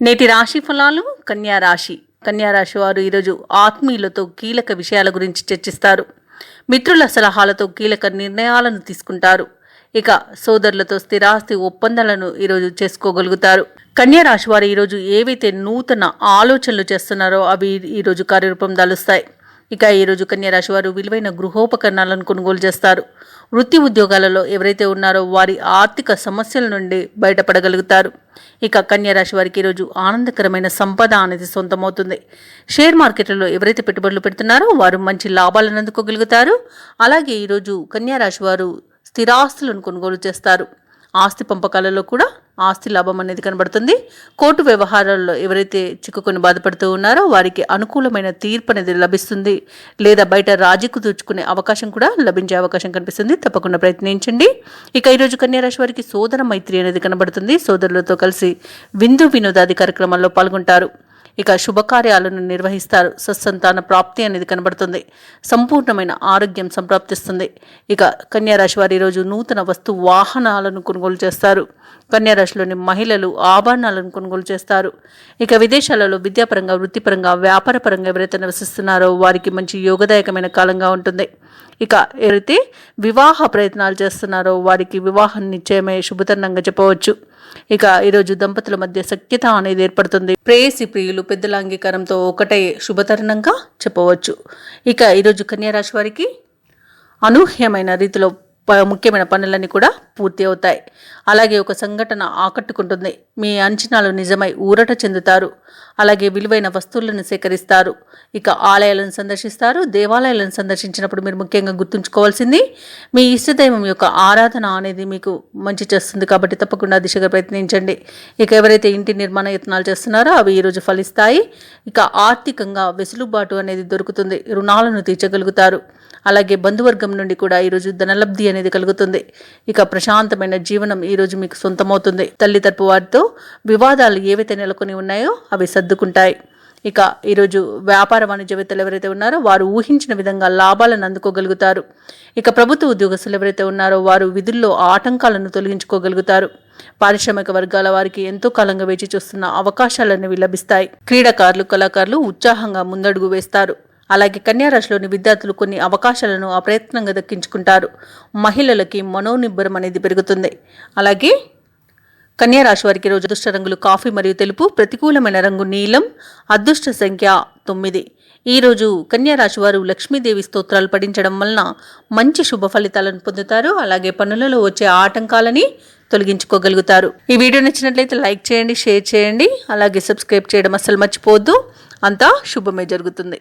నేటి రాశి ఫలాలు? కన్యా రాశి. కన్యా రాశి వారు ఈరోజు ఆత్మీయులతో కీలక విషయాల గురించి చర్చిస్తారు. మిత్రుల సలహాలతో కీలక నిర్ణయాలను తీసుకుంటారు. ఇక సోదరులతో స్థిరాస్తి ఒప్పందాలను ఈరోజు చేసుకోగలుగుతారు. కన్యా రాశి వారు ఈరోజు ఏవైతే నూతన ఆలోచనలు చేస్తున్నారో అవి ఈరోజు కార్యరూపం దాలుస్తాయి. ఇక ఈరోజు కన్యా రాశి వారు విలువైన గృహోపకరణాలను కొనుగోలు చేస్తారు. వృత్తి ఉద్యోగాలలో ఎవరైతే ఉన్నారో వారి ఆర్థిక సమస్యల నుండి బయటపడగలుగుతారు. ఇక కన్యా రాశి వారికి ఈరోజు ఆనందకరమైన సంపద అనేది సొంతమవుతుంది. షేర్ మార్కెట్లలో ఎవరైతే పెట్టుబడులు పెడుతున్నారో వారు మంచి లాభాలను అందుకోగలుగుతారు. అలాగే ఈరోజు కన్యా రాశి వారు స్థిరాస్తులను కొనుగోలు చేస్తారు. ఆస్తి పంపకాలలో కూడా ఆస్తి లాభం అనేది కనబడుతుంది. కోర్టు వ్యవహారాల్లో ఎవరైతే చిక్కుకొని బాధపడుతూ ఉన్నారో వారికి అనుకూలమైన తీర్పు అనేది లభిస్తుంది. లేదా బయట రాజీకు దూచుకునే అవకాశం కూడా లభించే అవకాశం కనిపిస్తుంది. తప్పకుండా ప్రయత్నించండి. ఇక ఈరోజు కన్యారాశి వారికి సోదర మైత్రి అనేది కనబడుతుంది. సోదరులతో కలిసి విందు వినోదాది కార్యక్రమాల్లో పాల్గొంటారు. ఇక శుభకార్యాలను నిర్వహిస్తారు. సత్సంతాన ప్రాప్తి అనేది కనబడుతుంది. సంపూర్ణమైన ఆరోగ్యం సంప్రాప్తిస్తుంది. ఇక కన్యారాశి వారి ఈరోజు నూతన వస్తు వాహనాలను కొనుగోలు చేస్తారు. కన్యారాశిలోని మహిళలు ఆభరణాలను కొనుగోలు చేస్తారు. ఇక విదేశాలలో విద్యాపరంగా వృత్తిపరంగా వ్యాపారపరంగా ఎవరైతే నివసిస్తున్నారో వారికి మంచి యోగదాయకమైన కాలంగా ఉంటుంది. ఇక ఎవరైతే వివాహ ప్రయత్నాలు చేస్తున్నారో వారికి వివాహం నిశ్చయమే శుభతరణంగా చెప్పవచ్చు. ఇక ఈరోజు దంపతుల మధ్య సఖ్యత అనేది ఏర్పడుతుంది. ప్రేయసి ప్రియులు పెద్దల అంగీకారంతో ఒకటే శుభతరుణంగా చెప్పవచ్చు. ఇక ఈరోజు కన్యారాశి వారికి అనూహ్యమైన రీతిలో ప- ముఖ్యమైన పనులన్నీ కూడా పూర్తి అవుతాయి అలాగే ఒక సంఘటన ఆకట్టుకుంటుంది. మీ అంచనాలు నిజమై ఊరట చెందుతారు. అలాగే విలువైన వస్తువులను సేకరిస్తారు. ఇక ఆలయాలను సందర్శిస్తారు. దేవాలయాలను సందర్శించినప్పుడు మీరు ముఖ్యంగా గుర్తుంచుకోవాల్సింది మీ ఇష్టదైవం యొక్క ఆరాధన అనేది మీకు మంచి చేస్తుంది కాబట్టి తప్పకుండా దిశగా ప్రయత్నించండి. ఇక ఎవరైతే ఇంటి నిర్మాణ యత్నాలు చేస్తున్నారో అవి ఈరోజు ఫలిస్తాయి. ఇక ఆర్థికంగా వెసులుబాటు అనేది దొరుకుతుంది. రుణాలను తీర్చగలుగుతారు. అలాగే బంధువర్గం నుండి కూడా ఈరోజు ధనలబ్ధి అనేది కలుగుతుంది. ఇక ప్రశాంతమైన జీవనం ఈరోజు మీకు సొంతమవుతుంది. తల్లి తరపు వారితో వివాదాలు ఏవైతే నెలకొని ఉన్నాయో అవి సర్దుకుంటాయి. ఇక ఈరోజు వ్యాపార వాణిజ్యవేత్తలు ఎవరైతే ఉన్నారో వారు ఊహించిన విధంగా లాభాలను అందుకోగలుగుతారు. ఇక ప్రభుత్వ ఉద్యోగస్తులు ఎవరైతే ఉన్నారో వారు విధుల్లో ఆటంకాలను తొలగించుకోగలుగుతారు. పారిశ్రామిక వర్గాల వారికి ఎంతో కాలంగా వేచి చూస్తున్న అవకాశాలనేవి లభిస్తాయి. క్రీడాకారులు కళాకారులు ఉత్సాహంగా ముందడుగు వేస్తారు. అలాగే కన్యారాశిలోని విద్యార్థులు కొన్ని అవకాశాలను అప్రయత్నంగా దక్కించుకుంటారు. మహిళలకి మనోనిబ్బరం అనేది పెరుగుతుంది. అలాగే కన్యా రాశి వారికి రోజు అదృష్ట రంగులు కాఫీ మరియు తెలుపు ప్రతికూలమైన రంగు నీలం అదృష్ట సంఖ్య తొమ్మిది. ఈరోజు కన్యారాశి వారు లక్ష్మీదేవి స్తోత్రాలు పఠించడం వలన మంచి శుభ ఫలితాలను పొందుతారు. అలాగే పనులలో వచ్చే ఆటంకాలని తొలగించుకోగలుగుతారు. ఈ వీడియో నచ్చినట్లయితే లైక్ చేయండి షేర్ చేయండి. అలాగే సబ్స్క్రైబ్ చేయడం అస్సలు మర్చిపోవద్దు. అంతా శుభమే జరుగుతుంది.